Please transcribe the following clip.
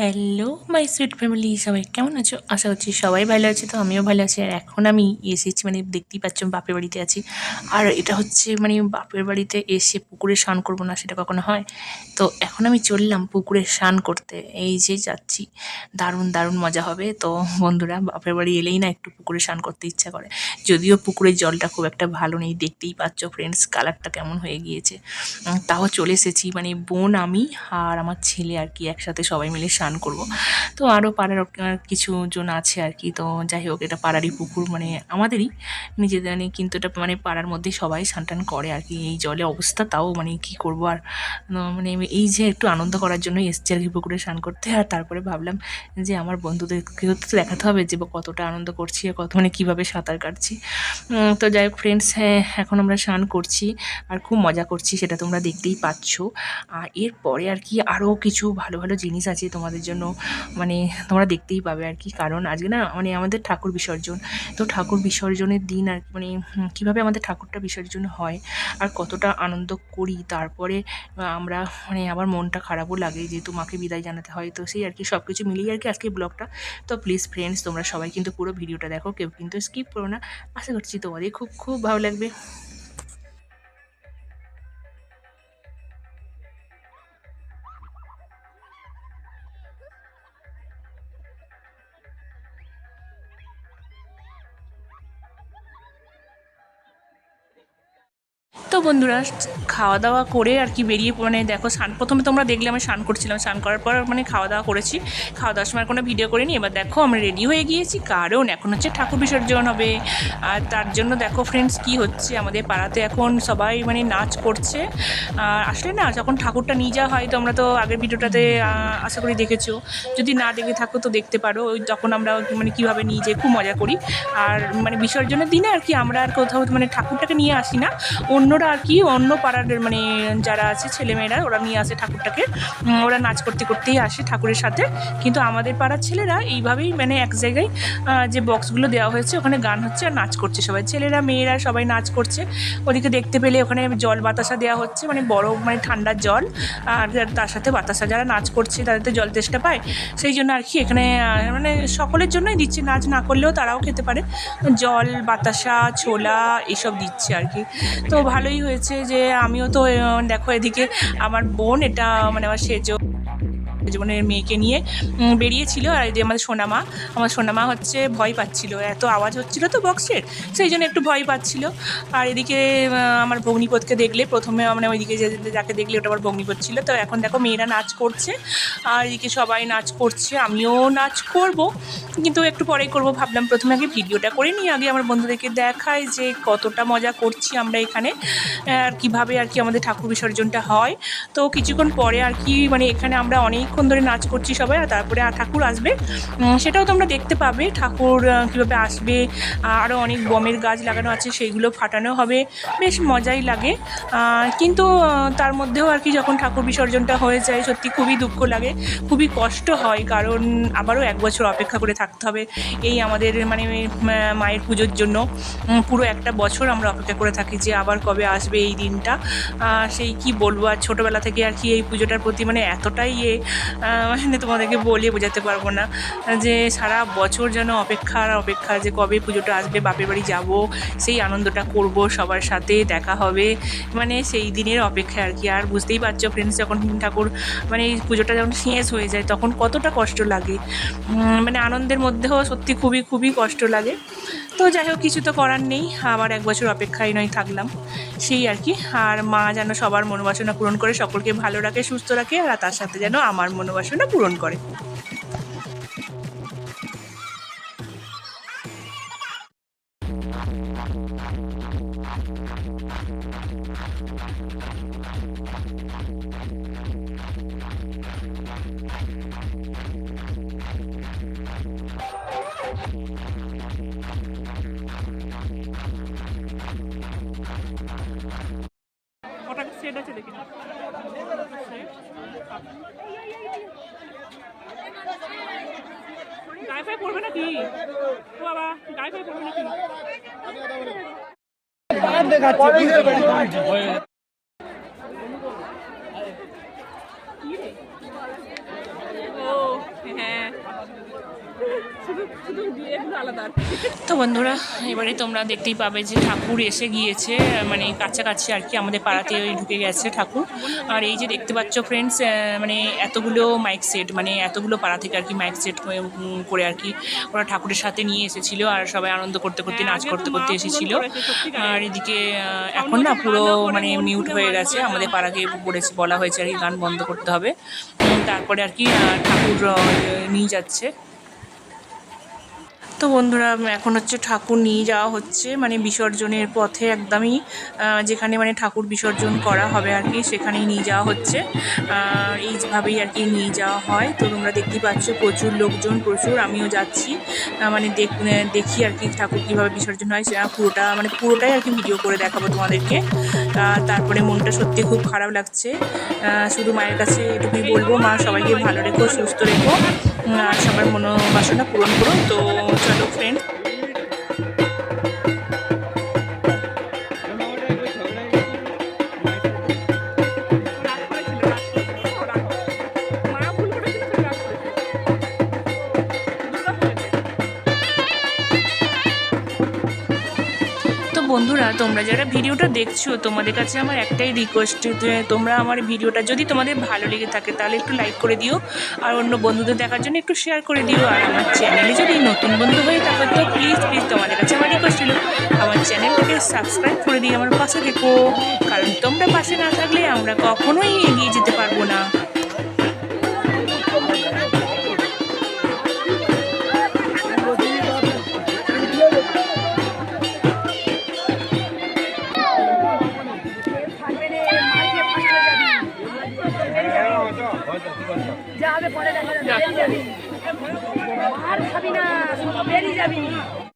Hello, my sweet family, সবাই কেমন আছো? আশা করছি সবাই ভালো আছে, তো আমিও ভালো আছি। আর এখন আমি এসেছি মানে দেখতেই পাচ্ছ বাপের বাড়িতে আছি। আর এটা হচ্ছে মানে বাপের বাড়িতে এসে পুকুরে স্নান করব না, সেটা কখনো হয়? তো এখন আমি চললাম পুকুরে স্নান করতে। এই যে যাচ্ছি, দারুণ দারুণ মজা হবে। তো বন্ধুরা, বাপের বাড়ি এলেই না একটু পুকুরে স্নান করতে ইচ্ছা করে। যদিও পুকুরের জলটা খুব একটা ভালো নেই, দেখতেই পাচ্ছ ফ্রেন্ডস কালারটা কেমন হয়ে গিয়েছে। তাও চলে এসেছি মানে বোন, আমি আর আমার ছেলে আর কি একসাথে সবাই মিলে স্নান করব। তো আরও পাড়ার কিছু জন আছে আর কি। তো যাই হোক, এটা পাড়ারই পুকুর মানে আমাদেরই নিজেদের মানে কিন্তু এটা মানে পাড়ার মধ্যেই সবাই স্নান টান করে আর কি। এই জলে অবস্থা, তাও মানে কি করব আর মানে এই যে একটু আনন্দ করার জন্য এসছি আর কি পুকুরে স্নান করতে। আর তারপরে ভাবলাম যে আমার বন্ধুদেরকেও তো দেখাতে হবে যে কতটা আনন্দ করছি আর কত মানে কীভাবে সাঁতার কাটছি। তো যাই হোক ফ্রেন্ডস হ্যাঁ এখন আমরা স্নান করছি আর খুব মজা করছি, সেটা তোমরা দেখতেই পাচ্ছ। আর এরপরে আর কি আরও কিছু ভালো ভালো জিনিস আছে তোমাদের জন্য মানে তোমরা দেখতেই পাবে আর কি। কারণ আজকে না মানে আমাদের ঠাকুর বিসর্জন। তো ঠাকুর বিসর্জনের দিন আর মানে কীভাবে আমাদের ঠাকুরটা বিসর্জন হয় আর কতটা আনন্দ করি, তারপরে আমরা মানে আমার মনটা খারাপও লাগে যেহেতু মাকে বিদায় জানাতে হয়। তো সেই আর কি সব কিছু মিলিয়ে আর কি আজকে ব্লগটা। তো প্লিজ ফ্রেন্ডস তোমরা সবাই কিন্তু পুরো ভিডিওটা দেখো, কেউ কিন্তু স্কিপ করো না। আশা করছি তোমাদের খুব খুব ভালো লাগবে। বন্ধুরা খাওয়া দাওয়া করে আর কি বেরিয়ে মানে দেখো, স্নান প্রথমে তোমরা দেখলে আমি স্নান করছিলাম। স্নান করার পর মানে খাওয়া দাওয়া করেছি। খাওয়া দাওয়ার সময় কোনো ভিডিও করিনি। এবার দেখো, আমরা রেডি হয়ে গিয়েছি। কারণ এখন হচ্ছে ঠাকুর বিসর্জন হবে। আর তার জন্য দেখো ফ্রেন্ডস কি হচ্ছে? আমাদের পাড়াতে এখন সবাই মানে নাচ করছে। আর আসলে না, যখন ঠাকুরটা নিয়ে যাওয়া হয়, তো আমরা তো আগের ভিডিওটাতে আশা করি দেখেছ। যদি না দেখে থাকো, তো দেখতে পারো। ওই তখন আমরা মানে কীভাবে নিয়ে যেয়ে খুব মজা করি। আর মানে বিসর্জনের দিনে আর কি আমরা আর কোথাও মানে ঠাকুরটাকে নিয়ে আসি না। অন্যরা আর কি অন্য পাড়ার মানে যারা আছে ছেলেমেয়েরা, ওরা নিয়ে আসে ঠাকুরটাকে। ওরা নাচ করতে করতেই আসে ঠাকুরের সাথে। কিন্তু আমাদের পাড়ার ছেলেরা এইভাবেই মানে এক জায়গায় যে বক্সগুলো দেওয়া হয়েছে, ওখানে গান হচ্ছে আর নাচ করছে সবাই। ছেলেরা, মেয়েরা সবাই নাচ করছে। ওদিকে দেখতে পেলে ওখানে জল বাতাসা দেওয়া হচ্ছে মানে বড় মানে ঠান্ডার জল। আর তার সাথে বাতাসা, যারা নাচ করছে তাদের তো জল তেষ্টা পায়। সেই জন্য আর কি এখানে মানে সকলের জন্যই দিচ্ছে, নাচ না করলেও তারাও খেতে পারে। জল, বাতাসা, ছোলা, এসব দিচ্ছে আর কি। তো ভালোই হয়েছে যে আমিও তো দেখো এদিকে আমার বোন এটা মানে আমার সেজ। জীবনের মেয়েকে নিয়ে বেরিয়েছিল আর যে আমাদের সোনামা, আমার সোনামা হচ্ছে ভয় পাচ্ছিল, এত আওয়াজ হচ্ছিল তো বক্সের, সেই জন্য একটু ভয় পাচ্ছিল। আর এদিকে আমার ভগ্নিপথকে দেখলে, প্রথমে মানে ওইদিকে যে যাকে দেখলে ওটা আমার ভগ্নিপথ ছিল। তো এখন দেখো মেয়েরা নাচ করছে, আর এদিকে সবাই নাচ করছে, আমিও নাচ করব। কিন্তু একটু পরে করব, ভাবলাম প্রথমে আগে ভিডিওটা করে নিই, আগে আমার বন্ধুদেরকে দেখাই যে কতটা মজা করছি আমরা এখানে, আর কীভাবে আর কি আমাদের ঠাকুর বিসর্জনটা হয়। তো কিছুক্ষণ পরে আর কি মানে এখানে আমরা অনেকক্ষণ ধরে নাচ করছি সবাই, আর তারপরে ঠাকুর আসবে। সেটাও তোমরা দেখতে পাবে। ঠাকুর কীভাবে আসবে আরও অনেক গমের গাছ লাগানো আছে, সেইগুলো ফাটানো হবে। বেশ মজাই লাগে। কিন্তু তার মধ্যেও আর কি যখন ঠাকুর বিসর্জনটা হয়ে যায়, সত্যি খুবই দুঃখ লাগে। খুবই কষ্ট হয়, কারণ আবারও এক বছর অপেক্ষা করে থাকতে হবে। এই আমাদের মানে মায়ের পুজোর জন্য পুরো একটা বছর আমরা অপেক্ষা করে থাকি যে আবার কবে আসবে এই দিনটা। সেই কি বলব, আর ছোটোবেলা থেকে আর কি এই পুজোটার প্রতি মানে এতটাই ইয়ে মানে তোমাদেরকে বলে বোঝাতে পারব না, যে সারা বছর যেন অপেক্ষা অপেক্ষা, যে কবে পুজোটা আসবে, বাপের বাড়ি যাব, সেই আনন্দটা করব, সবার সাথে দেখা হবে মানে সেই দিনের অপেক্ষা আর কি। আর বুঝতেই পারছ ফ্রেন্ডস যখন ঠাকুর মানে এই পুজোটা যখন শেষ হয়ে যায়, তখন কতটা কষ্ট লাগে। মানে আনন্দের মধ্যেও সত্যি খুবই খুবই কষ্ট লাগে। তো যাই হোক, কিছু তো করার নেই, আবার এক বছর অপেক্ষায় নয় থাকলাম, সেই আর কি। আর মা যেন সবার মনোবাসনা পূরণ করে, সকলকে ভালো রাখে, সুস্থ রাখে, আর তার সাথে যেন আমার মনোবাসনা পূরণ করে। সেট আছে গায়ে ফায়ে পড়বে নাকি? ও বাবা গায়ে পড়বে নাকি? তো বন্ধুরা, এবারে তোমরা দেখতেই পাবে যে ঠাকুর এসে গিয়েছে মানে কাছাকাছি আর কি, আমাদের পাড়াতে ঢুকে গেছে ঠাকুর। আর এই যে দেখতে পাচ্ছ ফ্রেন্ডস মানে এতগুলো মাইক সেট মানে এতগুলো পাড়া থেকে আর কি মাইক সেট করে আর কি ওরা ঠাকুরের সাথে নিয়ে এসেছিল আর সবাই আনন্দ করতে করতে, নাচ করতে করতে এসেছিল। আর এদিকে এখন না পুরো মানে মিউট হয়ে গেছে, আমাদের পাড়াকে বলেছে বলা হয়েছে আর কি, গান বন্ধ করতে হবে। তারপরে আর কি ঠাকুর নিয়ে যাচ্ছে। তো বন্ধুরা এখন হচ্ছে ঠাকুর নিয়ে যাওয়া হচ্ছে। মানে বিসর্জনের পথে একদমই যেখানে মানে ঠাকুর বিসর্জন করা হবে আর কি, সেখানেই নিয়ে যাওয়া হচ্ছে। এইভাবেই আর কি নিয়ে যাওয়া হয়। তো তোমরা দেখতেই পাচ্ছ, প্রচুর লোকজন, প্রচুর, আমিও যাচ্ছি। মানে দেখ আর কি ঠাকুর কীভাবে বিসর্জন হয়। পুরোটা মানে পুরোটাই আর কি ভিডিও করে দেখাবো তোমাদেরকে। তারপরে মনটা সত্যি খুব খারাপ লাগছে। শুধু মায়ের কাছে এটুকুই বলব। মা সবাইকে ভালো রেখো, সুস্থ রেখো। সবার মনোবাসনা পূরণ করুন। তো চলো ফ্রেন্ড তোমরা যারা ভিডিওটা দেখছ, তোমাদের কাছে আমার একটাই রিকোয়েস্ট যে তোমরা আমার ভিডিওটা যদি তোমাদের ভালো লেগে থাকে, তাহলে একটু লাইক করে দিও, আর অন্য বন্ধুদের দেখার জন্য একটু শেয়ার করে দিও, আর আমার চ্যানেলে যদি নতুন বন্ধু হয়ে থাকো, তো প্লিজ প্লিজ তোমাদের কাছে আমার রিকোয়েস্ট ছিল আমার চ্যানেলটাকে সাবস্ক্রাইব করে দিয়ে আমার পাশে দেখো কারণ তোমরা পাশে না থাকলে আমরা কখনোই এগিয়ে যেতে পারব না। পরে দেখা যাবে। আর খাবি না বেরিয়ে যাবি।